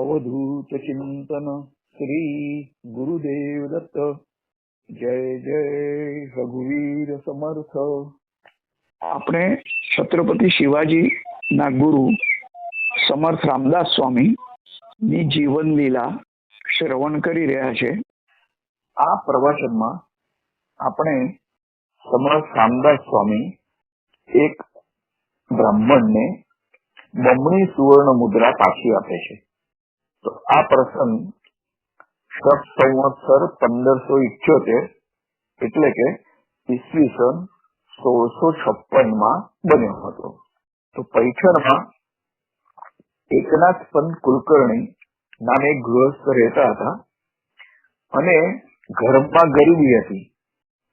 અવધૂત ચિંતન શ્રી ગુરુદેવ દત્ત જય જય રઘુવીર સમર્થ આપણે છત્રપતિ શિવાજી ના ગુરુ સમર્થ રામદાસ સ્વામી ની જીવન લીલા શ્રવણ કરી રહ્યા છે આ પ્રવચનમાં આપણે સમર્થ રામદાસ સ્વામી એક બ્રાહ્મણને બમણી સુવર્ણ મુદ્રા પાછી આપે છે તો આ પ્રસંગ શક સંવત્સર પંદરસો ઇઠ્યોતેર એટલે કે ઈસવીસન સોળસો છપ્પનમાં બન્યો હતો. તો પૈઠણમાં એકનાથ પંત કુલકર્ણી નામે ગૃહસ્થ રહેતા હતા અને ઘરમાં ગરીબી હતી.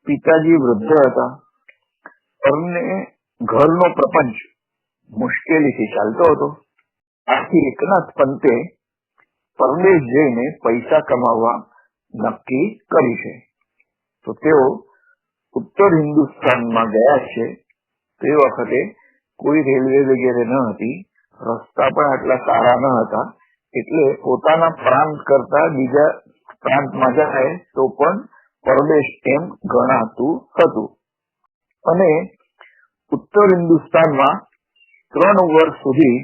પિતાજી વૃદ્ધ હતા. અમને ઘરનો પ્રપંચ મુશ્કેલીથી ચાલતો હતો. આથી એકનાથ પંતે પરદેશ જઈને પૈસા કમાવવા નક્કી કરી છે. તો તેઓ ઉત્તર હિન્દુસ્તાનમાં ગયા છે. તે વખતે કોઈ રેલવે વગેરે ન હતી, રસ્તા પણ આટલા સારા ન હતા, એટલે પોતાના પ્રાંત કરતા બીજા પ્રાંતમાં જાય તો પણ પરદેશ એમ ગણાતું હતું. અને ઉત્તર હિન્દુસ્તાનમાં ત્રણ વર્ષ સુધી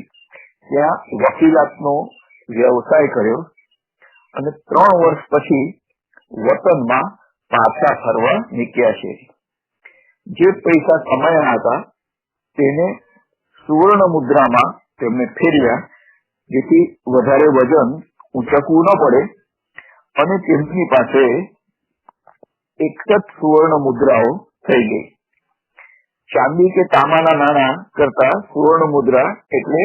ત્યાં વકીલાતનો વ્યવસાય કર્યો અને ત્રણ વર્ષ પછી વતનમાં પાછા ફરવા નીકળ્યા છે. જે પૈસા કમાયા હતા તેને સુવર્ણ મુદ્રામાં તેમને ફેરવ્યા, જેથી વધારે વજન ઊંચકવું ન પડે અને તેમની પાસે એક જ સુવર્ણ મુદ્રાઓ થઈ ગઈ. ચાંદી કે તાંબાના નાણાં કરતા સુવર્ણ મુદ્રા એટલે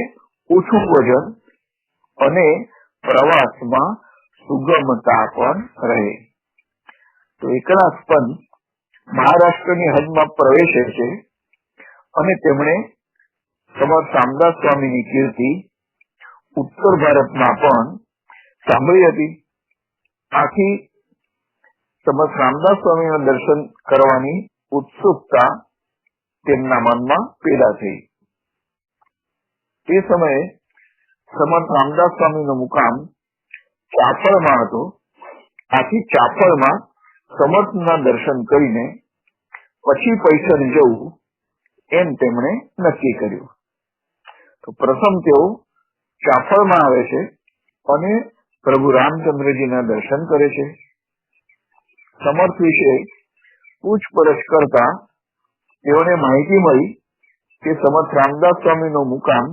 ઓછું વજન અને પ્રવાસમાં સુગમતા પણ રહે. તો એકનાથ પંત મહારાષ્ટ્રની હદમાં પ્રવેશે છે અને તેમણે સમર્થ રામદાસ સ્વામીની કીર્તિ ઉત્તર ભારતમાં પણ સાંભળી હતી. આથી સમર્થ રામદાસ સ્વામીના દર્શન કરવાની ઉત્સુકતા તેમના મનમાં પેદા થઈ. તે સમયે સમર્થ રામદાસ સ્વામીનો મુકામ ચાપળમાં હતો આથી ચાફળમાં સમર્થના દર્શન કરીને પછી પૈસા જવું એમ તેમણે નક્કી કર્યું તો પ્રથમ તેઓ ચાફળમાં આવે છે અને પ્રભુ રામચંદ્રજીના દર્શન કરે છે સમર્થ વિશે પૂછપરછ કરતા તેઓને માહિતી મળી કે સમર્થ રામદાસ સ્વામીનો મુકામ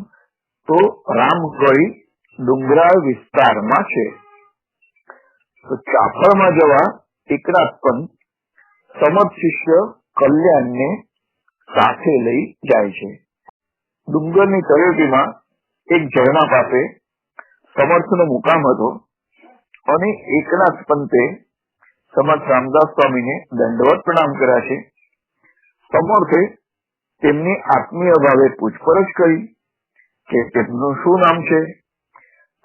તો રામગળી ડુંગરાળ વિસ્તારમાં છે. તો ચાફળમાં જવા એકનાથ પંત સમર્થ શિષ્ય કલ્યાણને સાથે લઈ જાય છે. ડુંગરની તળેટીમાં એક ઝરણા પાસે સમર્થનો મુકામ હતો અને એકનાથ પંતે સમર્થ રામદાસ સ્વામીને દંડવત પ્રણામ કર્યા છે. સમર્થે તેમની આત્મીય ભાવે પૂછપરછ કરી. કે તેમનું શું નામ છે?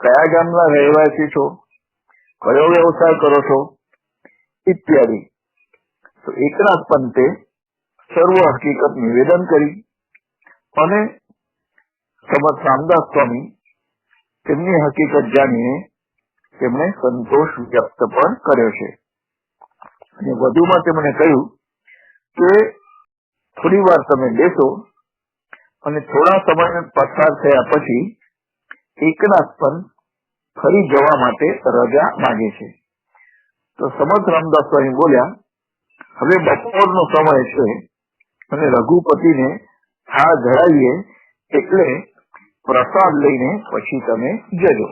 કયા ગામના રહેવાસી છો? કયો વ્યવસાય કરો છો? ઇત્યાદિ. તો એકનાથ પંતે સર્વ હકીકત નિવેદન કરી અને સમર્થ રામદાસ સ્વામી તેમની હકીકત જાણીને તેમણે સંતોષ વ્યક્ત પણ કર્યો છે. અને વધુમાં તેમણે કહ્યું કે થોડી વાર તમે બેસો અને થોડા સમય પસાર થયા પછી એકનાથ પંત ફરી જવા માટે રજા માંગે છે. તો સમર્થ રામદાસ સ્વામી બોલ્યા, હવે બપોરનો સમય છે અને રઘુપતિને થાળ ધરાવીએ એટલે પ્રસાદ લઈને પછી તમે જજો.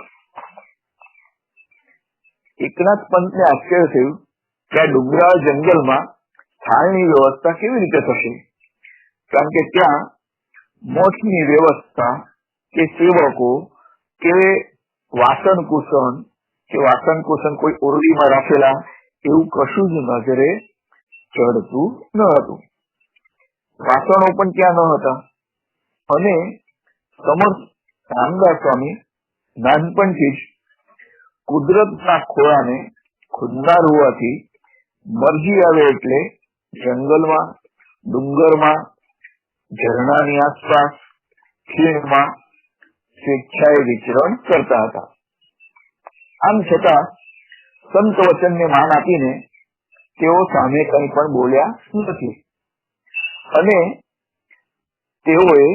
એકનાથ પંતને આશ્ચર્ય થયું કે આ ડુંગરાળ જંગલમાં થાળની વ્યવસ્થા કેવી રીતે થશે? કારણ કે ત્યાં મોક્ષની વ્યવસ્થા કે સેવકો કે વાસણ કુસન કે વાસણ કુસન કોઈ ઓરડીમાં રાખેલા એવું કશું જ નજરે ચડતું ન હતું. વાસણો પણ ત્યાં ન હતા. અને સમર્થ રામદાસ સ્વામી નાનપણથી જ કુદરતના ખોળાને ખુદનાર હોવાથી મરજી આવે એટલે જંગલમાં, ડુંગરમાં ઝરણાની આસપાસ ખીણમાં સ્વેચ્છાએ વિચરણ કરતા હતા આમ છતાં સંત વચનને માન આપીને તેઓ સામે કંઈ પણ બોલ્યા નથી અને તેઓએ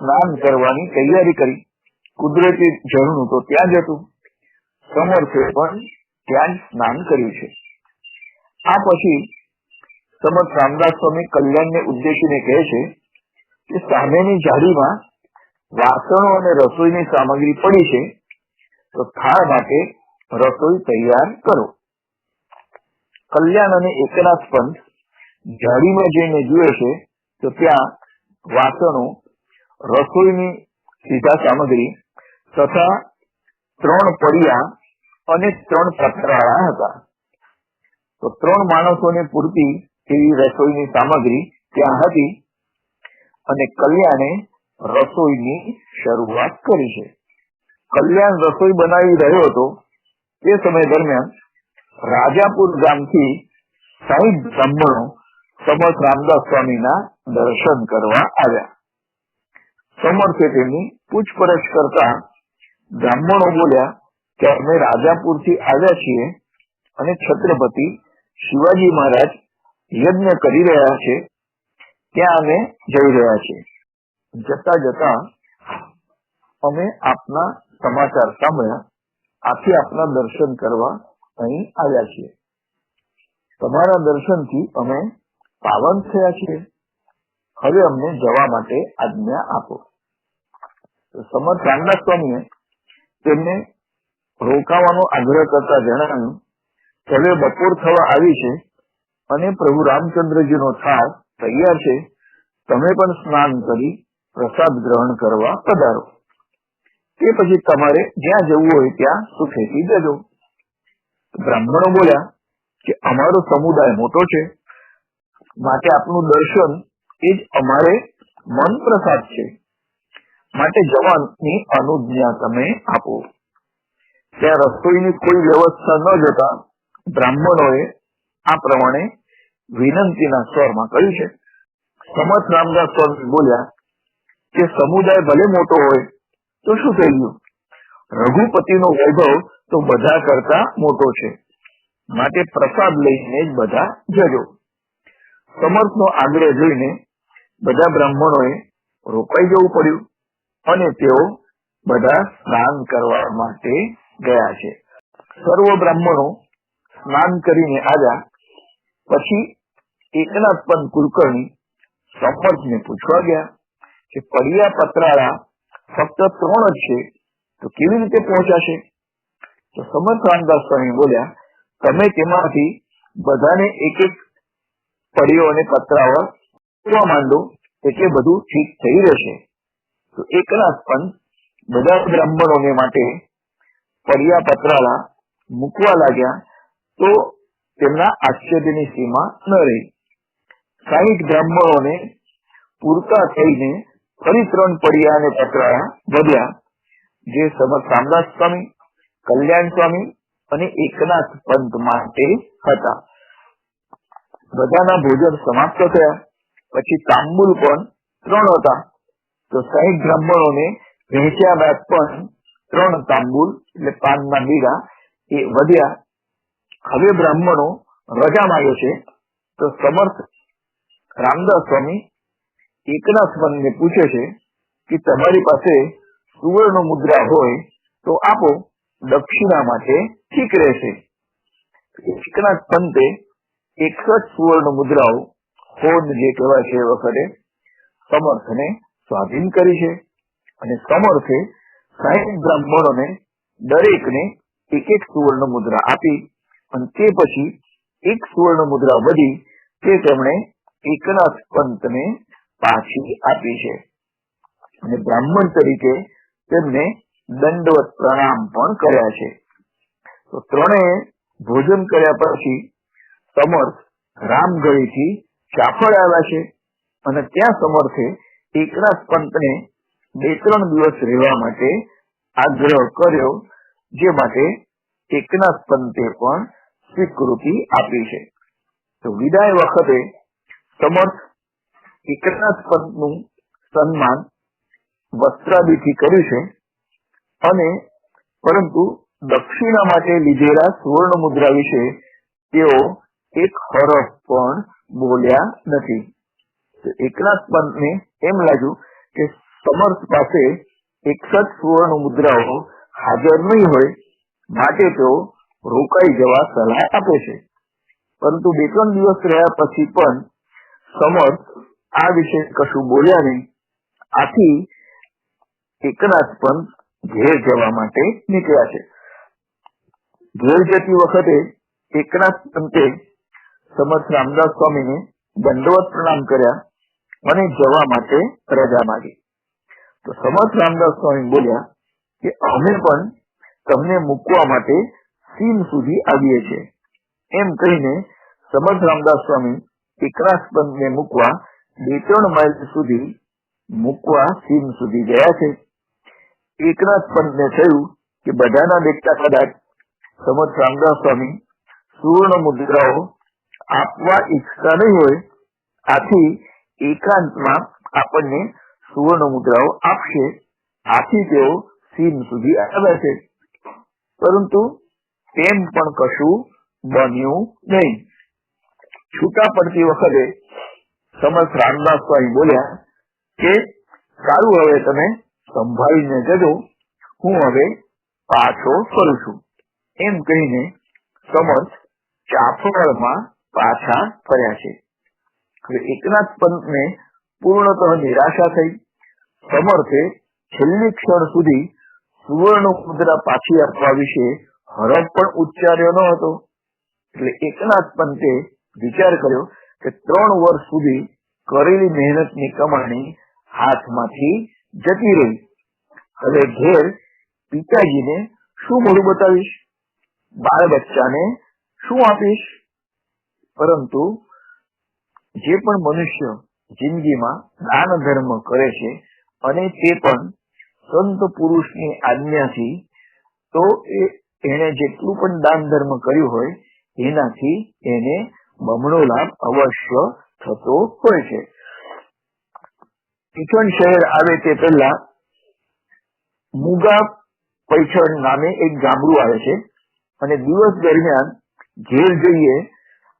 સ્નાન કરવાની તૈયારી કરી કુદરતી ઝરણું તો ત્યાં જ હતું સમર્થે પણ ત્યાં જ સ્નાન કર્યું છે આ પછી સમર્થ રામદાસ સ્વામી કલ્યાણને ઉદ્દેશીને કહે છે કે સામેની જાળીમાં વાસણો અને રસોઈની સામગ્રી પડી છે, તો થાળ માટે રસોઈ તૈયાર કરો. કલ્યાણ અને એકનાથ પંથ જાળીમાં જઈને જુએ છે, તો ત્યાં વાસણો, રસોઈની સીધા સામગ્રી તથા ત્રણ પડિયા અને ત્રણ પથરાળા હતા. તો ત્રણ માણસોને પૂરતી એવી રસોઈની સામગ્રી ત્યાં હતી અને કલ્યાણે રસોઈની શરૂઆત કરી છે. કલ્યાણ રસોઈ બનાવી રહ્યો હતો તે સમય દરમિયાન રાજાપુર ગામથી સાહીઠ બ્રાહ્મણો સમર્થ રામદાસ સ્વામીના દર્શન કરવા આવ્યા. સમર્થે તેમની પૂછપરછ કરતા બ્રાહ્મણો બોલ્યા કે અમે રાજાપુરથી આવ્યા છીએ અને છત્રપતિ શિવાજી મહારાજ યજ્ઞ કરી રહ્યા છે, ત્યાં અમે જઈ રહ્યા છીએ. જતા જતા અમે આપના સમાચાર સાંભળ્યા, આથી આપના દર્શન કરવા અહીં આવ્યા છીએ. તમારા દર્શનથી અમે પાવન થયા છીએ. હવે અમને જવા માટે આજ્ઞા આપો. સમર્થ રામદાસ સ્વામીએ તેમને રોકાવાનો આગ્રહ કરતા જણાવ્યું કે બપોર થવા આવી છે અને પ્રભુ રામચંદ્રજીનો થાળ તૈયાર છે. તમે પણ સ્નાન કરી પ્રસાદ ગ્રહણ કરવા પધારો. તે પછી તમારે જ્યાં જવું હોય ત્યાં સુખેથી જજો. બ્રાહ્મણો બોલ્યા કે અમારો સમુદાય મોટો છે. માટે આપનું દર્શન એ જ અમારે મન પ્રસાદ છે. માટે જવાની અનુજ્ઞા તમે આપો. ત્યાં રસોઈની કોઈ વ્યવસ્થા ન જતા બ્રાહ્મણોએ આ પ્રમાણે વિનંતીના સ્વરમાં કહ્યું છે. સમર્થ રામદાસ સ્વામી બોલ્યા કે સમુદાય ભલે મોટો હોય, તો શું થઈ ગયું? રઘુપતિનો વૈભવ તો બધા કરતા મોટો છે. માટે પ્રસાદ લઈને જ બધા જજો. સમર્થનો આગ્રહ જોઈને બધા બ્રાહ્મણોએ રોકાઈ જવું પડ્યું અને તેઓ બધા સ્નાન કરવા માટે ગયા છે. સર્વ બ્રાહ્મણો સ્નાન કરીને આવ્યા પછી એકનાથ પંત કુલકર્ણી સમર્થને પૂછવા ગયા કે પડિયા પતરાળા ફક્ત ત્રણ જ છે, તો કેવી રીતે પહોંચાશે? તો સમર્થ રામદાસ સ્વામી બોલ્યા, તમે તેમાંથી બધાને એક એક પડીઓ અને પતરાઓ માંડો, એટલે બધું ઠીક થઈ રહેશે. તો એકનાથ પંત બધા બ્રાહ્મણોને માટે પડિયા પતરાળા મૂકવા લાગ્યા. તો તેમના આશ્ચર્યની સીમા ન રહી. સાહીઠ બ્રાહ્મણોને પૂરતા થઈને ફરી ત્રણ પડિયા અને પતરાળા વધ્યા. જે સમર રામદાસ સ્વામી, કલ્યાણ સ્વામી અને એકનાથ પંત માટે હતા. બધાના ભોજન સમાપ્ત થયા. પછી તાંબુલ પણ ત્રણ હતા. તો સાહીઠ બ્રાહ્મણોને વહેંચ્યા બાદ પણ ત્રણ તાંબુલ, એટલે પાનના બીડા, એ વધ્યા. હવે બ્રાહ્મણો રજા માંગે છે તો સમર્થ રામદાસ સ્વામી એકનાથ પંતને પૂછે છે કે તમારી પાસે સુવર્ણ મુદ્રા હોય તો આપો દક્ષિણા માટે ઠીક રહેશે. એકનાથ પંતે એકસઠ સુવર્ણ મુદ્રાઓ હોદ જે કહેવાય છે એ વખતે સમર્થને સ્વાધીન કરી છે અને સમર્થે સાહીઠ બ્રાહ્મણોને દરેકને એક એક સુવર્ણ મુદ્રા આપી અને તે પછી એક સુવર્ણ મુદ્રા વધી તે તેમણે એકનાથ પંતને પાછી આપી છે. અને બ્રાહ્મણ તરીકે તેમને દંડવત પ્રણામ પણ કર્યા છે. તો ત્રણેય ભોજન કર્યા પછી સમર્થ રામગઢીથી ચાફળ આવ્યા છે અને ત્યાં સમર્થે એકનાથ પંતને બે ત્રણ દિવસ રહેવા માટે આગ્રહ કર્યો, જે માટે એકનાથ પંતે પણ સ્વીકૃતિ આપી છે. તો વિદાય વખતે સમર્થ એકનાથ પંતનું સન્માન વસ્ત્રાદિથી કર્યું છે અને પરંતુ દક્ષિણા માટે લીધેલા સુવર્ણ મુદ્રા વિશે તેઓ એક હરફ પણ બોલ્યા નથી. તો એકનાથ પંતને એમ લાગ્યું કે સમર્થ પાસે એકસઠ સુવર્ણ મુદ્રાઓ હાજર નહીં હોય માટે તેઓ રોકાઈ જવા સલાહ આપે છે. પરંતુ બે ત્રણ દિવસ રહ્યા પછી પણ સમર્થ આ વિશે કશું બોલ્યા નહીં. આથી એકનાથ પંત ઘેર જવા માટે નીકળ્યા છે. ઘેર જતી વખતે એકનાથ પંતે સમર્થ રામદાસ સ્વામીને દંડવત પ્રણામ કર્યા અને જવા માટે રજા માગી. તો સમર્થ રામદાસ સ્વામી બોલ્યા કે અમે પણ તમને મૂકવા માટે સીમ સુધી આવીએ છીએ. એમ કહીને સમર્થ રામદાસ સ્વામી એકનાથ પંતને મૂકવા બે ત્રણ માઇલ સુધી મૂકવા સીમ સુધી ગયા છે. એકનાથ પંતને થયું કે બધાના દેખતા કદાચ સમર્થ રામદાસ સ્વામી સુવર્ણ મુદ્રાઓ આપવા ઈચ્છતા નહીં હોય, આથી એકાંતમાં આપણને સુવર્ણ મુદ્રાઓ આપશે. આથી તેઓ સીમ સુધી આવ્યા છે. પરંતુ તેમ પણ કશું બન્યું નહીં. છૂટા પડતી વખતે સમર્થ રામદાસ સ્વામી બોલ્યા કે, સારું હવે તમે સંભાળીને જજો. હું હવે પાછો ફરું છું. એમ કહીને સમર્થ ચાફળમાં પાછા ફર્યા છે. હવે એકનાથ પંતને પૂર્ણતઃ નિરાશા થઈ. સમર્થે છેલ્લી ક્ષણ સુધી સુવર્ણ મુદ્રા પાછી આપવા વિશે હરફ પણ ઉચ્ચાર્યો ન હતો. એટલે એકનાથ પંતે વિચાર કર્યો કે ત્રણ વર્ષ સુધી કરેલી મહેનતની કમાણી હાથમાંથી જતી રહી. હવે ઘેર પિતાજીને શું મોઢું બતાવીશ? બાળ બચ્ચાને શું આપીશ? પરંતુ જે પણ મનુષ્ય જિંદગીમાં દાન ધર્મ કરે છે અને તે પણ સંત પુરુષની આજ્ઞાથી તો એને જેટલું પણ દાન ધર્મ કર્યું હોય, એનાથી એને બમણો લાભ અવશ્ય થતો હોય છે. પીછણ શહેર આવે તે પહેલા મુગા પૈછણ નામે એક ગામડું આવે છે અને દિવસ દરમિયાન ઘેર જઈએ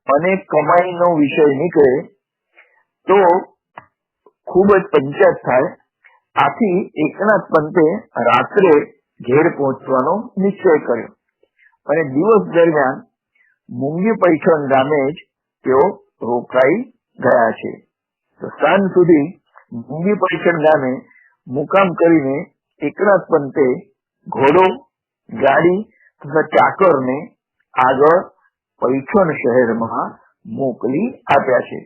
અને કમાઈનો વિષય નીકળે તો ખૂબ જ પંચાયત થાય આથી એકનાથ પંતે રાત્રે ઘેર પહોંચવાનો નિશ્ચય કર્યો. અને દિવસ દરમિયાન મુંગી પૈઠણ ગામે જ તેઓ રોકાઈ ગયા છે. તો સાંજ સુધી મુંગી પૈઠણ ગામે મુકામ કરીને એકનાથ પંતે ઘોડો, ગાડી તથા ચાકરને આગળ પૈઠણ શહેરમાં મોકલી આપ્યા છે.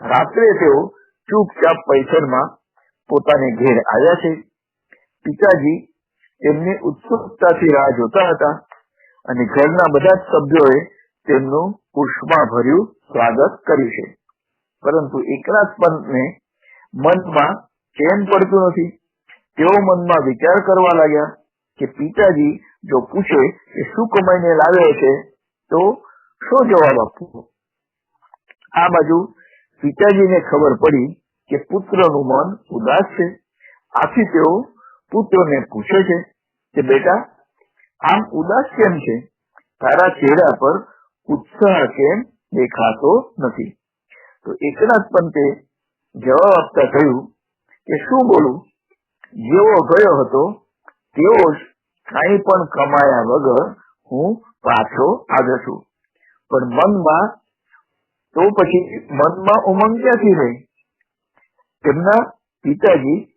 રાત્રે તેઓ ચૂપચાપ પૈઠણમાં પોતાને ઘેર આવ્યા છે. પિતાજી તેમની ઉત્સુકતાથી રાહ જોતા હતા અને ઘરના બધા જ સભ્યોએ તેમનું પુષ્પાભર્યું સ્વાગત કર્યું છે. પરંતુ એકનાથ પંતને મનમાં ચેન પડતું નથી. તેઓ મનમાં વિચાર કરવા લાગ્યા કે પિતાજી જો પૂછે કે શું કમાઈને લાવ્યો છે, તો શું જવાબ આપવો? આ બાજુ પિતાજીને ખબર પડી કે પુત્રનું મન ઉદાસ છે. આથી તેઓ પુત્રને પૂછે છે કે, બેટા, આમ ઉદાસ કેમ છે? તારા ચહેરા પર ઉત્સાહ કેમ દેખાતો નથી? તો એકનાથ પંતે જવાબ આપતા કહ્યું કે, શું બોલું? જેવો ગયો હતો, તેવો જ કાંઈ પણ કમાયા વગર હું પાછો આવ્યો છું. પણ મનમાં તો પછી મનમાં ઉમંગ ક્યાંથી રહી? તેમના પિતાજી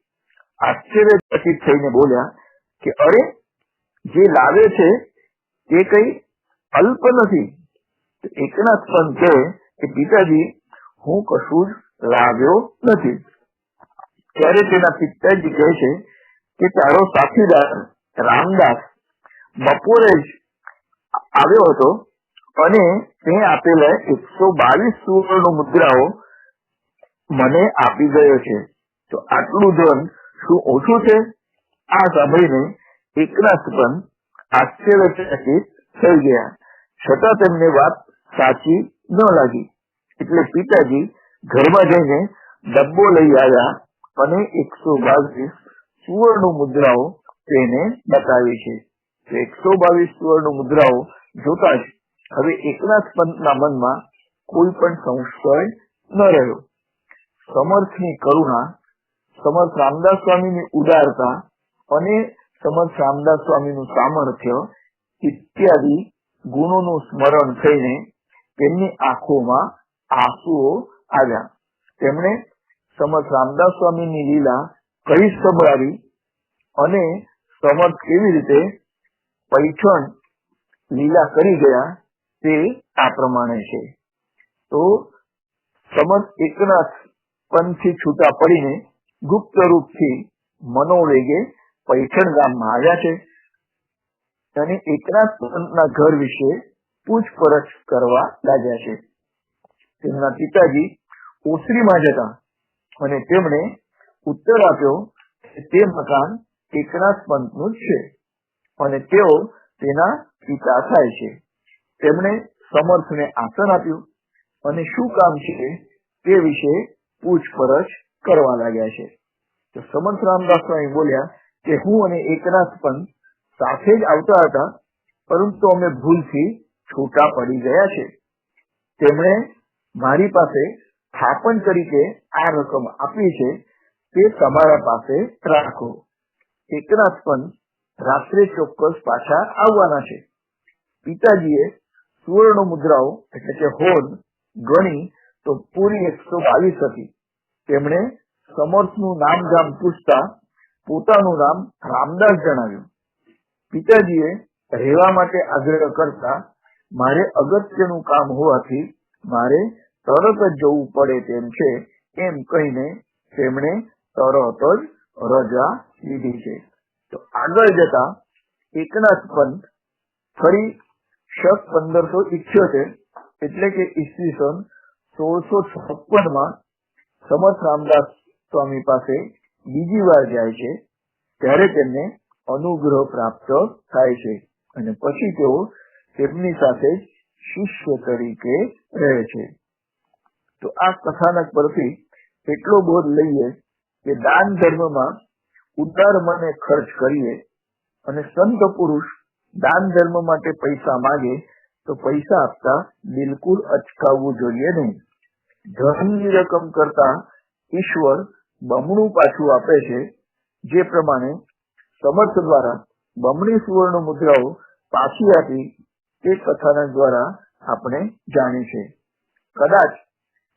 આશ્ચર્યચકિત થઈને બોલ્યા કે, અરે, જે લાવે છે તે કઈ અલ્પ નથી. એકનાથ પણ કહે કે, પિતાજી, હું કશું જ લાવ્યો નથી. ત્યારે તેના પિતાજી કહે છે કે, તારો સાથીદાર રામદાસ બપોરે જ આવ્યો હતો અને તે આપેલા એકસો બાવીસ સુવર્ણ મુદ્રાઓ મને આપી ગયો છે. તો આટલું ધન શું ઓછું છે? આ સાંભળીને એકનાથ પણ આશ્ચર્યચકિત થઈ ગયા. છતાં તેમને વાત સાચી ન લાગી. એટલે પિતાજી ઘરમાં જઈને ડબ્બો લઈ આવ્યા અને એકસો બાવીસ સુવર્ણ મુદ્રાઓ તેને બતાવી છે. એકસો બાવીસ સુવર્ણ મુદ્રાઓ જોતા જ હવે એકનાથ પંતના મનમાં કોઈ પણ સંશય ન રહ્યો. સમર્થની કરુણા, સમર્થ રામદાસ સ્વામીની ઉદારતા અને સમર્થ રામદાસ સ્વામીનું સામર્થ્ય ઇત્યાદિ ગુણોનું સ્મરણ થઈને તેમની આંખોમાં આંસુઓ આવ્યા. તેમણે સમર્થ રામદાસ સ્વામીની લીલા કઈ સંભળાવી અને સમર્થ કેવી રીતે પૈઠણ લીલા કરી ગયા તે આ પ્રમાણે છે. તો સમર્થ એકનાથ પંથથી છૂટા પડીને ગુપ્ત રૂપથી મનોવેગે પૈઠણ ગામમાં આવ્યા છે. અને એકનાથ પંતના ઘર વિશે પૂછપરછ કરવા લાગ્યા છે. તેમના પિતાજી ઓસરીમાં જતા અને તેમણે ઉત્તર આપ્યો કે તે મકાન એકનાથ પંતનું જ છે અને તેઓ તેના પિતા થાય છે. તેમણે સમર્થને આસન આપ્યું અને શું કામ છે તે વિશે પૂછપરછ કરવા લાગ્યા છે. તો સમર્થ રામદાસ સ્વામી બોલ્યા કે હું અને એકનાથ પણ સાથે જ આવતા હતા, પરંતુ અમે ભૂલથી છૂટા પડી ગયા છે. તેમણે મારી પાસે સ્થાપન તરીકે આ રકમ આપી છે, તે તમારા પાસે રાખો. એકનાથ પણ રાત્રે ચોક્કસ પાછા આવવાના છે. પિતાજીએ સુવર્ણ મુદ્રાઓ એટલે કે હોદ ગણી તો પૂરી એકસો બાવીસ હતી. તેમણે સમર્થનું નામ ગામ પૂછતા પોતાનું નામ રામદાસ જણાવ્યું. પિતાજીએ રહેવા માટે આગ્રહ કરતા, મારે અગત્યનું કામ હોવાથી મારે તરત જ જવું પડે તેમ છે, એમ કહીને તેમણે તરત જ રજા લીધી છે. તો આગળ જતા એકનાથ પંત ફરી શક પંદરસો ઇઠ્યોતેર એટલે કે ઈસવીસન સોળસો છપ્પનમાં સમર્થ રામદાસ સ્વામી પાસે બીજી વાર જાય છે, ત્યારે તેમને અનુગ્રહ પ્રાપ્ત થાય છે અને પછી તેઓ તેમની સાથે જ શિષ્ય તરીકે રહે છે. તો આ કથાનક પરથી એટલો બોધ લઈએ કે દાન ધર્મમાં ઉદાર મને ખર્ચ કરીએ અને સંત પુરુષ દાન ધર્મ માટે પૈસા માંગે તો પૈસા આપતા બિલકુલ અચકાવવું જોઈએ નહીં. ધનની રકમ કરતા ઈશ્વર બમણું પાછું આપે છે, જે પ્રમાણે સમર્થ દ્વારા બમણી સુવર્ણ મુદ્રાઓ પાછી આપી તે કથાનક દ્વારા આપણે જાણી છે કદાચ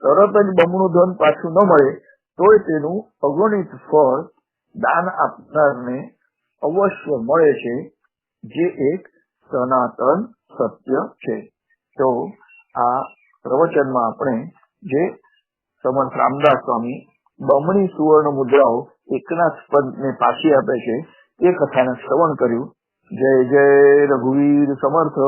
તરત જ બમણું ધન પાછું ન મળે, તોય તેનું અગણિત ફળ દાન આપનારને અવશ્ય મળે છે, જે એક સનાતન સત્ય છે. તો આ પ્રવચનમાં આપણે જે સમર્થ રામદાસ સ્વામી બમણી સુવર્ણ મુદ્રાઓ એકનાથ પદને પાછી આપે છે, એ કથાને શ્રવણ કર્યું. જય જય રઘુવીર સમર્થ.